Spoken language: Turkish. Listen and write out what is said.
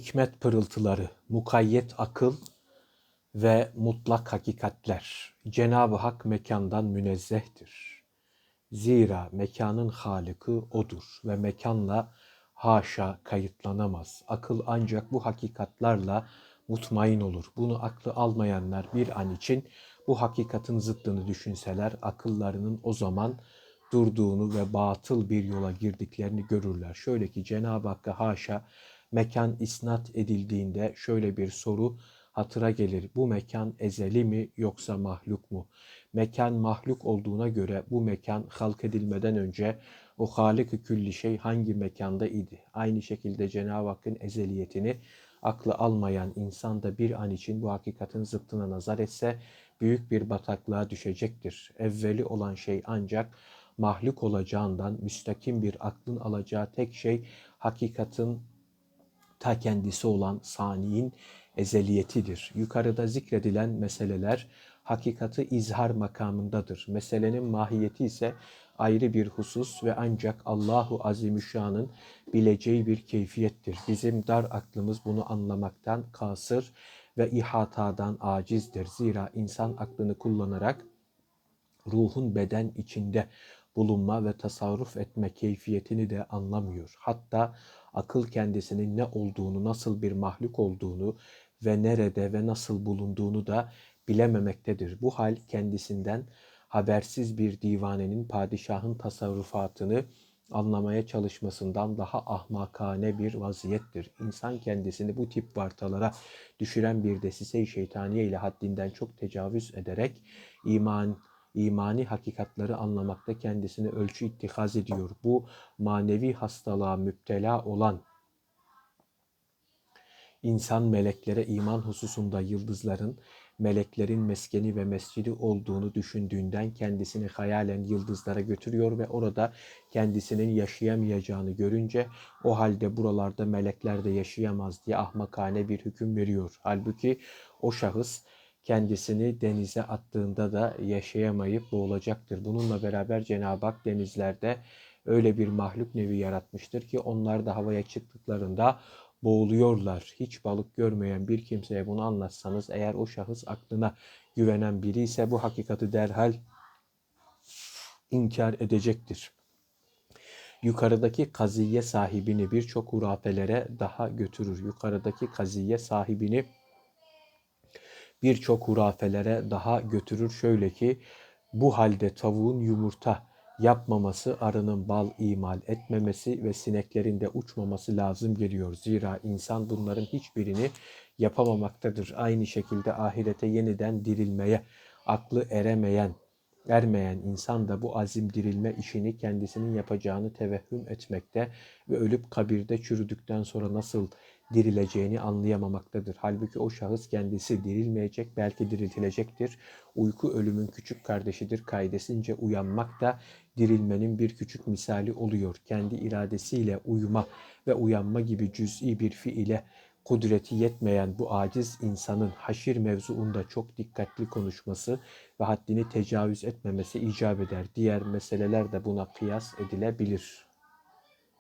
hikmet pırıltıları, mukayyet akıl ve mutlak hakikatler. Cenab-ı Hak mekandan münezzehtir. Zira mekanın halıkı odur ve mekanla haşa kayıtlanamaz. Akıl ancak bu hakikatlarla mutmain olur. Bunu aklı almayanlar bir an için bu hakikatin zıttını düşünseler akıllarının o zaman durduğunu ve batıl bir yola girdiklerini görürler. Şöyle ki Cenab-ı Hakk'a haşa mekan isnat edildiğinde şöyle bir soru hatıra gelir. Bu mekan ezeli mi yoksa mahluk mu? Mekan mahluk olduğuna göre bu mekan halk edilmeden önce o halik külli şey hangi mekanda idi? Aynı şekilde Cenab-ı Hakk'ın ezeliyetini aklı almayan insan da bir an için bu hakikatin zıttına nazar etse büyük bir bataklığa düşecektir. Evveli olan şey ancak mahluk olacağından müstakim bir aklın alacağı tek şey hakikatin ta kendisi olan saniyin ezeliyetidir. Yukarıda zikredilen meseleler hakikati izhar makamındadır. Meselenin mahiyeti ise ayrı bir husus ve ancak Allahu Azimüşşan'ın bileceği bir keyfiyettir. Bizim dar aklımız bunu anlamaktan kasır ve ihatadan acizdir. Zira insan aklını kullanarak ruhun beden içinde bulunma ve tasarruf etme keyfiyetini de anlamıyor. Hatta akıl kendisinin ne olduğunu, nasıl bir mahluk olduğunu ve nerede ve nasıl bulunduğunu da bilememektedir. Bu hal kendisinden habersiz bir divanenin padişahın tasarrufatını anlamaya çalışmasından daha ahmakane bir vaziyettir. İnsan kendisini bu tip vartalara düşüren bir desise-i şeytaniye ile haddinden çok tecavüz ederek iman imani hakikatları anlamakta kendisine ölçü ittihaz ediyor. Bu manevi hastalığa müptela olan insan meleklere iman hususunda yıldızların meleklerin meskeni ve mescidi olduğunu düşündüğünden kendisini hayalen yıldızlara götürüyor ve orada kendisinin yaşayamayacağını görünce o halde buralarda melekler de yaşayamaz diye ahmakane bir hüküm veriyor. Halbuki o şahıs kendisini denize attığında da yaşayamayıp boğulacaktır. Bununla beraber Cenab-ı Hak denizlerde öyle bir mahluk nevi yaratmıştır ki onlar da havaya çıktıklarında boğuluyorlar. Hiç balık görmeyen bir kimseye bunu anlatsanız eğer o şahıs aklına güvenen biri ise bu hakikati derhal inkar edecektir. Yukarıdaki kaziye sahibini birçok hurafelere daha götürür. Yukarıdaki kaziye sahibini birçok hurafelere daha götürür. Şöyle ki bu halde tavuğun yumurta yapmaması, arının bal imal etmemesi ve sineklerin de uçmaması lazım geliyor. Zira insan bunların hiçbirini yapamamaktadır. Aynı şekilde ahirete yeniden dirilmeye aklı eremeyen, ermeyen insan da bu azim dirilme işini kendisinin yapacağını tevehhüm etmekte ve ölüp kabirde çürüdükten sonra nasıl dirileceğini anlayamamaktadır. Halbuki o şahıs kendisi dirilmeyecek, belki diriltilecektir. Uyku ölümün küçük kardeşidir. Kaydesince uyanmak da dirilmenin bir küçük misali oluyor. Kendi iradesiyle uyuma ve uyanma gibi cüz'i bir fiile kudreti yetmeyen bu aciz insanın haşir mevzuunda çok dikkatli konuşması ve haddini tecavüz etmemesi icap eder. Diğer meseleler de buna kıyas edilebilir.